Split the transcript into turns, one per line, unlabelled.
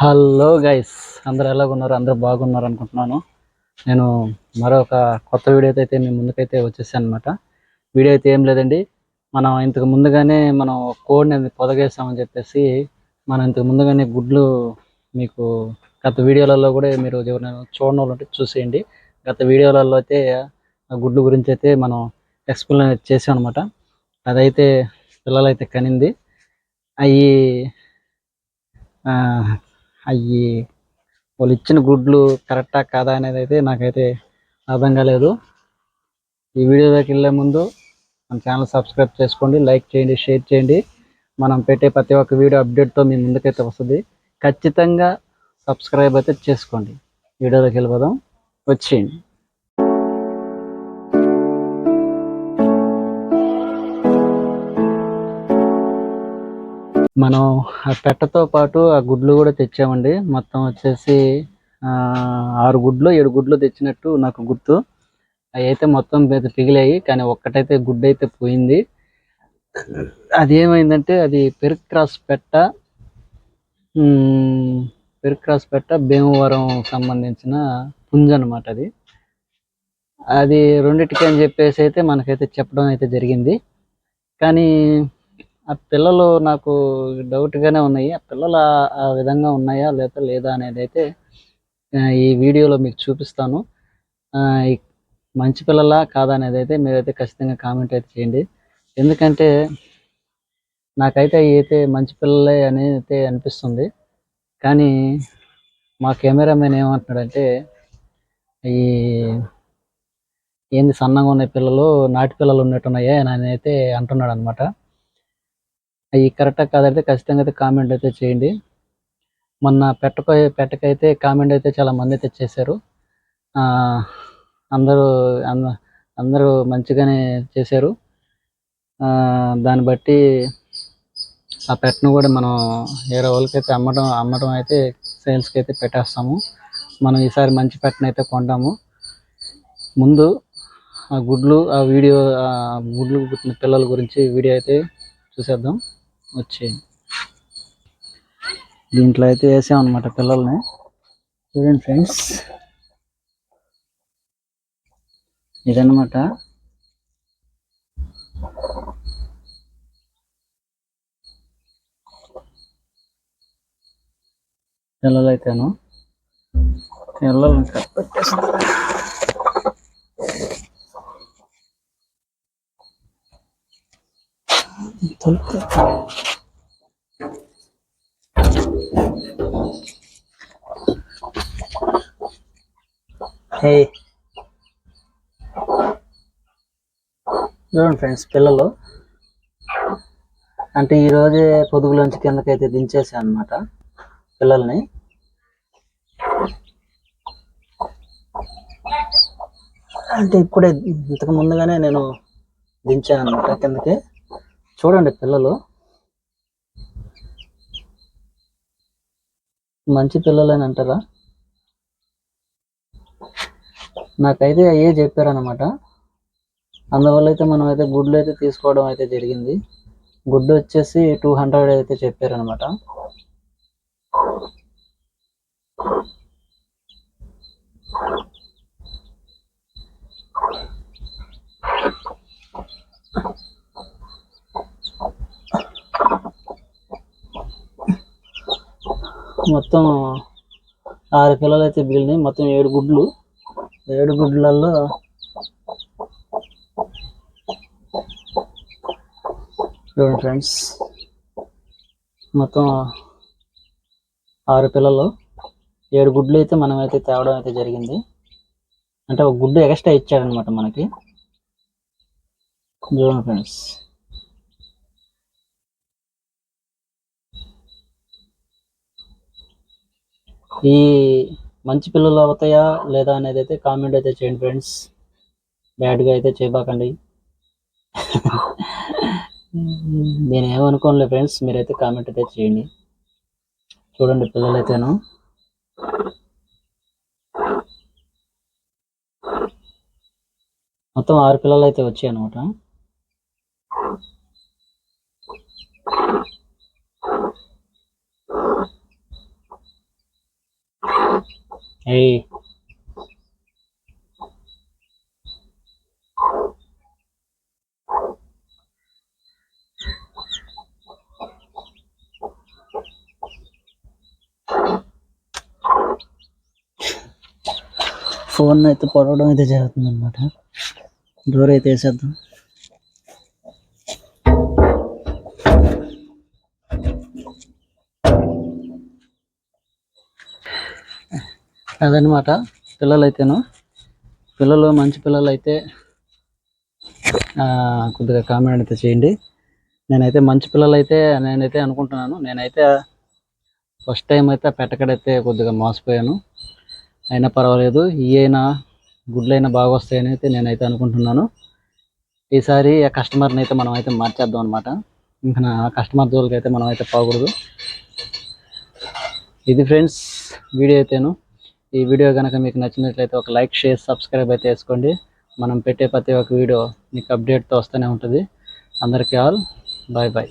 Hello guys అందరు ఎలాగున్నారు? అందరూ బాగున్నారు అనుకుంటున్నాను. నేను మరొక కొత్త వీడియో అయితే మీ ముందుకైతే వచ్చేసాను అనమాట వీడియో అయితే ఏం లేదండి. మనం ఇంతకు ముందుగానే మనం కోడ్ని అది పొదగేసామని చెప్పేసి మనం ఇంతకు ముందుగానే గుడ్లు మీకు గత వీడియోలలో కూడా మీరు ఎవరైనా చూడడం ఉంటే చూసేయండి. గత వీడియోలలో అయితే ఆ గుడ్లు గురించి అయితే మనం ఎక్స్ప్లెయిన్ చేసాం అనమాట అదైతే పిల్లలైతే కనింది. అవి అవి వాళ్ళు ఇచ్చిన గుడ్లు కరెక్టా కాదా అనేది అయితే నాకైతే అర్థం కాలేదు. ఈ వీడియోలోకి వెళ్ళే ముందు మన ఛానల్ సబ్స్క్రైబ్ చేసుకోండి లైక్ చేయండి షేర్ చేయండి. మనం పెట్టే ప్రతి ఒక్క వీడియో అప్డేట్తో మీ ముందుకైతే వస్తుంది. ఖచ్చితంగా సబ్స్క్రైబ్ అయితే చేసుకోండి. వీడియోలోకి వెళ్ళిపోదాం. వచ్చేయండి. మనం ఆ పెట్టతో పాటు ఆ గుడ్లు కూడా తెచ్చామండి. మొత్తం వచ్చేసి ఆరు గుడ్లు ఏడు గుడ్లు తెచ్చినట్టు నాకు గుర్తు. అవి అయితే మొత్తం పిగిలాయి కానీ ఒక్కటైతే గుడ్డు అయితే పోయింది. అది ఏమైందంటే అది పెరుగు క్రాస్ పెట్ట ఉమ్, పెరుగు క్రాస్ పెట్ట భీమవరం సంబంధించిన పుంజ అనమాట అది. అది రెండిటికి అని చెప్పేసి అయితే మనకైతే చెప్పడం అయితే జరిగింది. కానీ ఆ పిల్లలు నాకు డౌట్గానే ఉన్నాయి. ఆ పిల్లలు ఆ- విధంగా ఉన్నాయా లేదా లేదా అనేది అయితే ఈ వీడియోలో మీకు చూపిస్తాను. ఈ మంచి పిల్లలా కాదా అనేది అయితే మీరైతే ఖచ్చితంగా కామెంట్ అయితే చేయండి. ఎందుకంటే నాకైతే అవి అయితే మంచి పిల్లలే అని అయితే అనిపిస్తుంది. కానీ మా కెమెరామెన్ ఏమంటున్నాడంటే ఈ ఏంది సన్నగా ఉన్న పిల్లలు నాటి పిల్లలు ఉన్నట్టున్నాయా అని అయితే అంటున్నాడు అనమాట అవి కరెక్టా కాదైతే ఖచ్చితంగా అయితే కామెంట్ అయితే చేయండి. మొన్న పెట్టక పెట్టకైతే కామెంట్ అయితే చాలా మంది అయితే చేశారు. అందరూ అంద- అందరూ మంచిగానే చేశారు. దాన్ని బట్టి ఆ పెట్టను కూడా మనం వేరే వాళ్ళకైతే అమ్మడం అమ్మడం అయితే సేల్స్కి అయితే పెట్టేస్తాము. మనం ఈసారి మంచి పెట్టను అయితే కొంటాము. ముందు ఆ గుడ్లు ఆ వీడియో ఆ గుడ్లు పుట్టిన పిల్లల గురించి వీడియో అయితే చూసేద్దాం. వచ్చి దీంట్లో అయితే వేసాం పిల్లల్ని. చూడండి ఫ్రెండ్స్. ఇదన్నమాట. పిల్లలు అయితేను పిల్లల్ని కట్టేస్తాను హే చూడండి ఫ్రెండ్స్ పిల్లలు. అంటే ఈ రోజే పొదుగులోంచి కిందకైతే దించేసాను అనమాట పిల్లల్ని. అంటే ఇప్పుడే ఇంతకు ముందుగానే నేను దించాను అనమాట కిందకి. చూడండి పిల్లలు. మంచి పిల్లలని అంటారా? నాకైతే అయ్యే చెప్పారనమాట అందువల్ల అయితే మనం అయితే గుడ్లు అయితే తీసుకోవడం అయితే జరిగింది. గుడ్డు వచ్చేసి టూ హండ్రెడ్ అయితే చెప్పారనమాట మొత్తం ఆరు పిల్లలు అయితే మిగిలినాయి. మొత్తం ఏడు గుడ్లు. ఏడు గుడ్లలో చూడండి ఫ్రెండ్స్. మొత్తం ఆరు పిల్లలు. ఏడు గుడ్లు అయితే మనం అయితే తేవడం అయితే జరిగింది. అంటే ఒక గుడ్డు ఎక్స్ట్రా ఇచ్చాడనమాట మనకి. చూడండి ఫ్రెండ్స్. ఈ మంచి పిల్లలు అవుతాయా లేదా అనేది అయితే కామెంట్ అయితే చేయండి ఫ్రెండ్స్ బ్యాడ్గా అయితే చేయబాకండి నేను ఫ్రెండ్స్ మీరైతే కామెంట్ అయితే చేయండి. చూడండి పిల్లలైతేను. మొత్తం ఆరు పిల్లలు అయితే వచ్చాయి అనమాట ఏయ్ ఫోన్ అయితే పొడవడం అయితే జరుగుతుంది అనమాట డోర్ అయితే వేసేద్దాం అదనమాట. పిల్లలు అయితేను పిల్లలు మంచి పిల్లలు అయితే కొద్దిగా కామెంట్ అయితే చేయండి. నేనైతే మంచి పిల్లలు అయితే నేనైతే అనుకుంటున్నాను. నేనైతే ఫస్ట్ టైం అయితే పెట్టకడైతే కొద్దిగా మోసపోయాను. అయినా పర్వాలేదు. ఈ అయినా గుడ్లైనా బాగా వస్తాయని అయితే నేనైతే అనుకుంటున్నాను. ఈసారి ఆ కస్టమర్ని అయితే మనం అయితే మార్చేద్దాం అనమాట ఇంకా నా కస్టమర్ జోలికి అయితే మనం అయితే పోకూడదు. ఇది ఫ్రెండ్స్ వీడియో అయితేను. ఈ వీడియో కనుక మీకు నచ్చినట్లయితే ఒక లైక్ షేర్ సబ్స్క్రైబ్ అయితే వేసుకోండి. మనం పెట్టే ప్రతి ఒక్క వీడియో మీకు అప్డేట్తో వస్తూనే ఉంటుంది. అందరికీ ఆల్ బాయ్ బాయ్